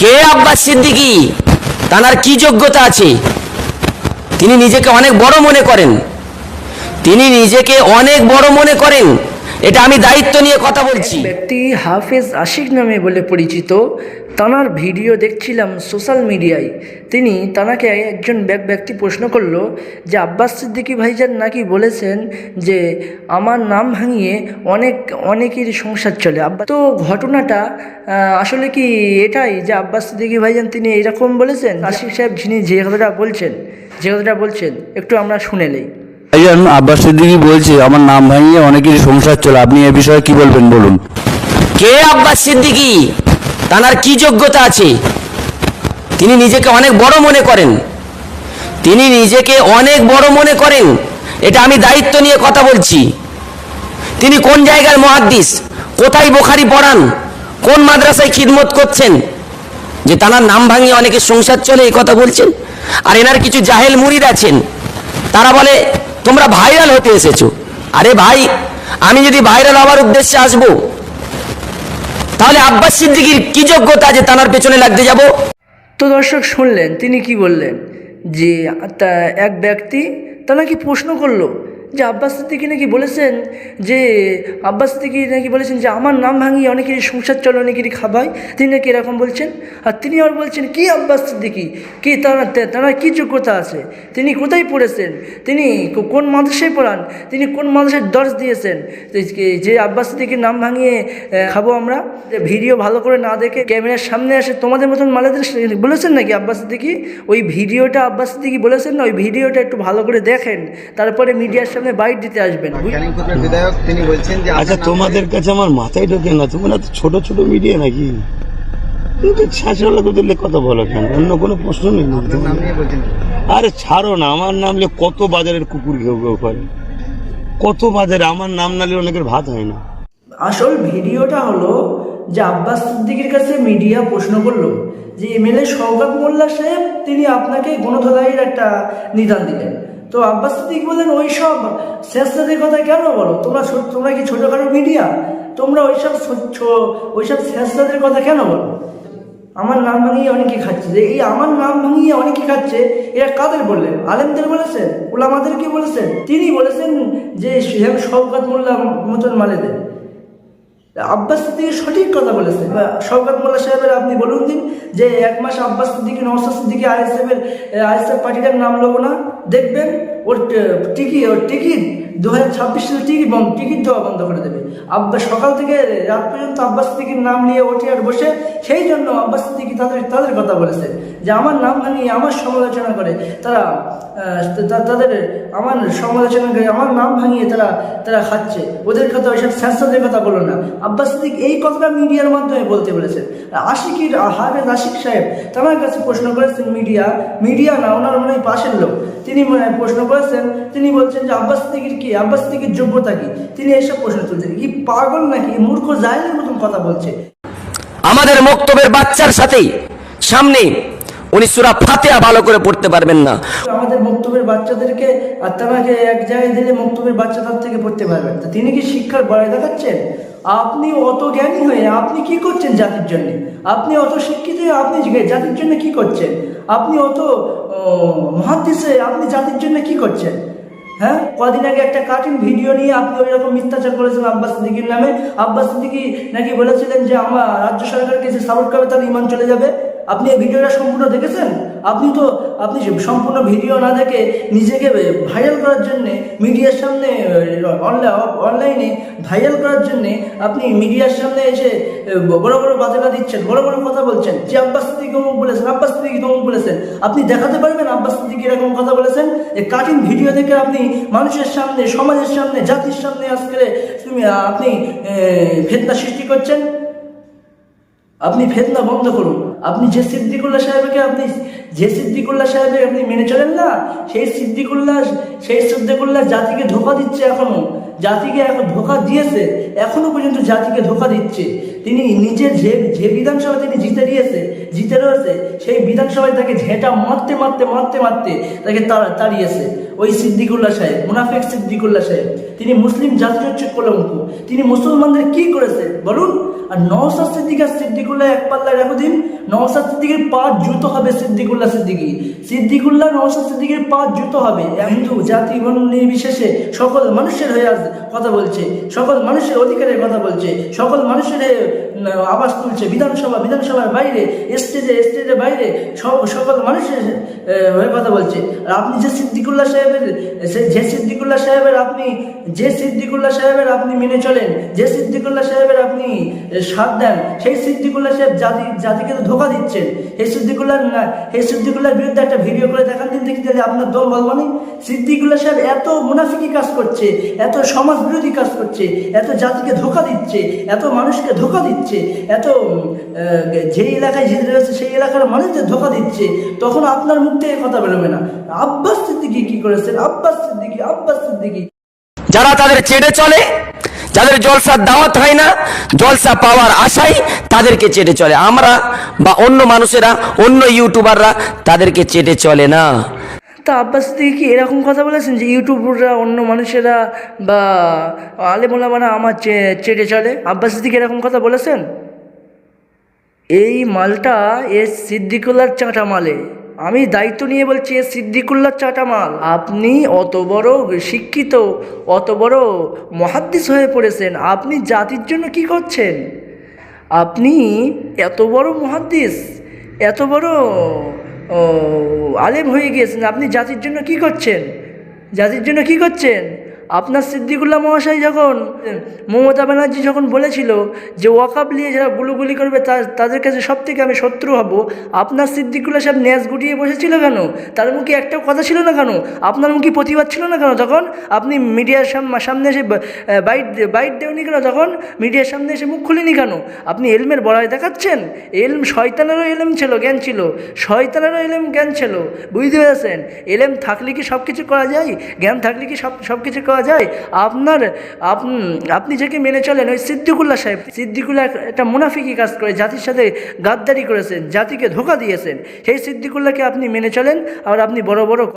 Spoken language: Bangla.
কে আব্বাস সিদ্দিকি? তার কি যোগ্যতা আছে? তিনি নিজেকে অনেক বড় মনে করেন। তিনি নিজেকে অনেক বড় মনে করেন। এটা আমি দায়িত্ব নিয়ে কথা বলছি। ব্যক্তি হাফেজ আশিক নামে বলে পরিচিত, তানার ভিডিও দেখছিলাম সোশ্যাল মিডিয়ায়। তিনি তানাকে একজন ব্যাক- ব্যক্তি প্রশ্ন করল যে, আব্বাস সিদ্দিকী ভাইজান নাকি বলেছেন যে, আমার নাম ভাঙিয়ে অনেক, অনেকের সংসার চলে। আব্বা তো ঘটনাটা আসলে কি এটাই যে আব্বাস সিদ্দিকী ভাইজান তিনি এরকম বলেছেন? আশিক সাহেব যিনি যে কথাটা বলছেন, যে কথাটা বলছেন, একটু আমরা শুনে নেই। ভাইজান আব্বাস সিদ্দিকি বলছে, আমার নাম ভাঙিয়ে অনেকেরই সংসার চলে, আপনি এ বিষয়ে কি বলবেন বলুন? কে আব্বাস সিদ্দিকি? তার কি যোগ্যতা আছে? তিনি নিজেকে অনেক বড় মনে করেন। তিনি নিজেকে অনেক বড় মনে করেন। এটা আমি দায়িত্ব নিয়ে কথা বলছি। তিনি কোন জায়গার মহাদ্দিস? কোথায় বোখারি পড়ান? কোন মাদ্রাসায় খিদমত করছেন? যে তার নাম ভাঙিয়ে অনেকে সংসার চলে, এই কথা বলছেন? আর এনার কিছু জাহেল মুরিদ আছেন? তারা বলে তোমরা ভাইরাল হতে এসেছ। আরে ভাই, আমি যদি ভাইরাল হওয়ার উদ্দেশ্যে আসব, তাহলে আব্বাস সিদ্দিকির কি যোগ্যতা যে তানার পেছনে লাগতে যাব? তো দর্শক শুনলেন, তিনি কি বললেন? যে এক ব্যক্তি তা নাকি প্রশ্ন করল যে আব্বাস সিদ্দিকি নাকি বলেছেন যে, আব্বাস সিদ্দিকি নাকি বলেছেন যে, আমার নাম ভাঙিয়ে অনেকেরই সংসার চলে অনেকেরই খাবাই তিনি নাকি এরকম বলছেন। আর তিনি আবার বলছেন, কি আব্বাস সিদ্দিকি? কি তারা তারা কী যোগ্যতা আছে? তিনি কোথায় পড়েছেন? তিনি কোন মাদ্রাসায় পড়ান? তিনি কোন মাদ্রাসায় দর্শ দিয়েছেন? যে- আব্বাস সিদ্দিকির নাম ভাঙিয়ে খাব আমরা। ভিডিও ভালো করে না দেখে ক্যামেরার সামনে আসে তোমাদের মতন মালেদের বলেছেন নাকি আব্বাস সিদ্দিকি? ওই ভিডিওটা আব্বাস সিদ্দিকি বলেছেন না? ওই ভিডিওটা একটু ভালো করে দেখেন। তারপরে মিডিয়ার বাইট দিতে আসবেন। বুঝ- বিধায়ক তিনি বলছেন যে আচ্ছা তোমাদের কাছে আমার মাথায় ঢোকে না তোমরা তো ছোট ছোট মিডিয়া নাকি? কথা বলো কেন? অন্য কোনো প্রশ্ন নেই আরে ছাড়ো না আমার নাম নিয়ে কত বাজারের কুকুর ঘেউ ঘেউ করে? কত বাজারে আমার নাম নালে অনেকের ভাত হয় না। আসল ভিডিওটা হলো যে আব্বাস সিদ্দিকির কাছে মিডিয়া প্রশ্ন করল যে এমএলএ শওকত মোল্লা সাহেব তিনি আপনাকে গণধোলাইয়ের একটা নিদান দিলেন। তো আব্বাস সিদ্দিক বলেন ওই সব শেষদের কথা কেন বলো? তোমরা তোমরা কি ছোটোখাটো মিডিয়া? তোমরা ওই সব ওই সব শেষদের কথা কেন বলো? আমার নাম ভাঙিয়ে অনেকে খাচ্ছে। যে এই আমার নাম ভাঙিয়ে অনেকে খাচ্ছে, এরা কাদের বললেন? আলেমদের বলেছেন? ওলামাদেরকে বলেছেন? তিনি বলেছেন যে শেখ শওকাত মোল্লা মতন মালেদের। আব্বাস সিদ্দিকি সঠিক কথা বলেছে। শওকত মোল্লা সাহেবের আপনি বলুন দিন যে এক মাস আব্বাস সিদ্দিকি নওসাদ সিদ্দিকি আইএসএফের আইএসএফ পার্টিটার নাম লবো না। দেখবেন ওর টিকিট ওর টিকিট দু হাজার ছাব্বিশ সালে টিকিট টিকিট দেওয়া বন্ধ করে দেবে। আব্বাস সকাল থেকে রাত পর্যন্ত আব্বাস সিদ্দিকির নাম নিয়ে ওঠে আর বসে, সেই জন্য আব্বাস সিদ্দিকি তাদের তাদের কথা বলেছে, যে আমার নাম ভাঙিয়ে আমার সমালোচনা করে, তারা তাদের, আমার সমালোচনা করে, আমার নাম ভাঙিয়ে তারা তারা খাচ্ছে। ওদের কথা, ওইসব স্যাঁসাদের কথা বলো না। আব্বাস সিদ্দিক এই কথাটা মিডিয়ার মাধ্যমে বলতে বলেছেন আশিকির হাফেজ আশিক সাহেব তার কাছে প্রশ্ন করেছেন, মিডিয়া মিডিয়া না, ওনার মনে পাশের লোক। তিনি মনে করেছেন তিনি বলছেন যে আব্বাস সিদ্দিকির কি? আব্বাস সিদ্দিকির যোগ্যতা কি? তিনি এইসব প্রশ্ন তুলছেন কি পাগল নাকি? মূর্খ জাহিলের মতন কথা বলছে। আমাদের মক্তবের বাচ্চার সাথে সামনে উনি সুরা ফাতেহা ভালো করে পড়তে পারবেন না। আমাদের বক্তব্যের বাচ্চাদেরকে আর তারাকে এক জায়গায় দিলে বক্তব্যের বাচ্চা তার থেকে পড়তে পারবেন তা তিনি কি শিক্ষার দেখাচ্ছেন? আপনি অত জ্ঞানী হয়ে আপনি কি করছেন জাতির জন্য? আপনি অত শিক্ষিত হয়ে আপনি জাতির জন্য কি করছেন? আপনি অত মহাদিসে আপনি জাতির জন্য কি করছেন? হ্যাঁ? কদিন আগে একটা কার্টুন ভিডিও নিয়ে আপনি ওই রকম মিথ্যাচার করেছেন আব্বাস সিদ্দিকির নামে। আব্বাস সিদ্দিকি নাকি বলেছিলেন যে, আমার রাজ্য সরকারকে যে সাপোর্ট করবে, তাহলে ইমান চলে যাবে। আপনি এই ভিডিওটা সম্পূর্ণ দেখেছেন? আপনি তো, আপনি সম্পূর্ণ ভিডিও না দেখে নিজেকে ভাইরাল করার জন্য মিডিয়ার সামনে অনলাইনে ভাইরাল করার জন্য আপনি মিডিয়ার সামনে এসে বড় বড় বাজারা দিচ্ছেন, বড় বড় কথা বলছেন, যে আব্বাস সিদ্দিকি অমুক বলেছেন, আব্বাস সিদ্দিকি তমুক বলেছেন। আপনি দেখাতে পারবেন আব্বাস সিদ্দিকি এরকম কথা বলেছেন? এই কাঠিন ভিডিও দেখে আপনি মানুষের সামনে, সমাজের সামনে, জাতির সামনে আজকে আপনি ভেদনা সৃষ্টি করছেন? আপনি ফেতনা বন্ধ করুন। আপনি যে সিদ্দিকুল্লাহ সাহেবকে আপনি যে সিদ্দিকুল্লাহ সাহেবের আপনি মেনে চলেন না, সেই সিদ্দিকুল্লাহ সেই সিদ্দিকুল্লাহ জাতিকে ধোকা দিচ্ছে এখনও। জাতিকে এখন ধোকা দিয়েছে, এখনও পর্যন্ত জাতিকে ধোকা দিচ্ছে। তিনি নিজের যে যে বিধানসভা তিনি জিতে দিয়েছে, জিতে রয়েছে, সেই বিধানসভায় তাকে ঝেঁটা মারতে মারতে মারতে মারতে তাকে তাড়া- তাড়িয়েছে। ওই সিদ্দিকুল্লাহ সাহেব, মুনাফেক সিদ্দিকুল্লাহ সাহেব, তিনি মুসলিম জাতির হচ্ছে কলঙ্ক। তিনি মুসলমানদের কি করেছে? বলুন। আর নওসাদ সিদ্দিক আর সিদ্দিকুল্লাহ এক পাল্লায় রাখো দিন। নওসাদ সিদ্দিকের পা জুতো হবে সিদ্দিকুল্লাহ সিদ্দিকি। সিদ্দিকুল্লাহ নওসাদ সিদ্দিকের পা জুতো হবে। হিন্দু জাতি বর্ণ নির্বিশেষে সকল মানুষের হয়ে আজ কথা বলছে, সকল মানুষের অধিকারের কথা বলছে, সকল মানুষের আওয়াজ তুলছে। বিধানসভা, বিধানসভার বাইরে, স্টেজে, স্টেজের বাইরে সকল মানুষের হয়ে কথা বলছে। আর আপনি যে সিদ্দিকুল্লাহ সাহেবের যে সিদ্দিকুল্লাহ সাহেবের আপনি, যে সিদ্দিকুল্লাহ সাহেবের আপনি মেনে চলেন, যে সিদ্দিকুল্লাহ সাহেবের আপনি আহ, সাথ দেন সেই সিদ্দিকুল্লাহ সাহেব জাতি জাতিকে তো ধোকা দিচ্ছেন। এই সিদ্দিকুল্লাহ না এই সিদ্দিকুল্লাহর বিরুদ্ধে একটা ভিডিও করে দেখান দিন দেখি তাহলে আপনার দম বলবানি সিদ্দিকুল্লাহ সাহেব এত মুনাফিকি কাজ করছে এত সমাজ বিরোধী কাজ করছে এত জাতিকে ধোকা দিচ্ছে এত মানুষকে ধোকা দিচ্ছে এত যে এলাকায় যে রয়েছে সেই এলাকার মানুষদের ধোকা দিচ্ছে তখন আপনার মুখ থেকে কথা বেরোবে না। আব্বাস সিদ্দিকি কি করেছেন? আব্বাস সিদ্দিকি আব্বাস সিদ্দিকি। যারা তাদের চেটে চলে যাদের জলসার দাওয়াত হয় না, জলসা পাওয়ার আশাই তাদেরকে চেটে চলে। আমরা বা অন্য মানুষেরা, অন্য ইউটিউবাররা তাদেরকে চেটে চলে না। তা আব্বাস সিদ্দিকি কি এরকম কথা বলেছেন যে ইউটিউবাররা অন্য মানুষেরা বা আলেমোলামারা আমার চেটে চলে? আব্বাস সিদ্দিকি এরকম কথা বলেছেন? এই মালটা এ সিদ্দিকুল্লার চাটা মালে। আমি দায়িত্ব নিয়ে বলছি, এ সিদ্দিকুল্লার চাটামাল, আপনি অত বড় শিক্ষিত, অত বড় মহাদ্দিস হয়ে পড়েছেন, আপনি জাতির জন্য কি করছেন? আপনি এত বড় মহাদ্দিস, এত বড় আলেম হয়ে গিয়েছেন, আপনি জাতির জন্য কি করছেন? জাতির জন্য কি করছেন? আপনার সিদ্দিকুল্লাহ মহাশয় যখন, মমতা ব্যানার্জি যখন বলেছিল যে ওয়াকাব নিয়ে যারা গুলোগুলি করবে তাদের কাছে সব থেকে আমি শত্রু হব, আপনার সিদ্দিকুল্লাহ সাহেব ন্যাস গুটিয়ে বসেছিল কেন? তার মুখে একটাও কথা ছিল না কেন? আপনার মুখে প্রতিবাদ ছিল না কেন? তখন আপনি মিডিয়ার সাম- সামনে এসে বাইট বাইট দেওনি কেন? তখন মিডিয়ার সামনে এসে মুখ খুলিনি কেন? আপনি এলমের বড়াই দেখাচ্ছেন? এলম শয়তানেরও এলম ছিল, জ্ঞান ছিল। শয়তানেরও এলম জ্ঞান ছিল। বুঝতে পেরেছেন? এলম থাকলে কি সব কিছু করা যায়? জ্ঞান থাকলে কি সব সব কিছু করা যায়? আপনার, আপ- আপনি যাকে মেনে চলেন ওই সিদ্দিকুল্লাহ সাহেব, সিদ্দিকুল্লাহ একটা মুনাফিকি কাজ করে, জাতির সাথে গাদ্দারি করেছেন, জাতিকে ধোকা দিয়েছেন। সেই সিদ্দিকুল্লাহকে আপনি মেনে চলেন, আর আপনি বড় বড়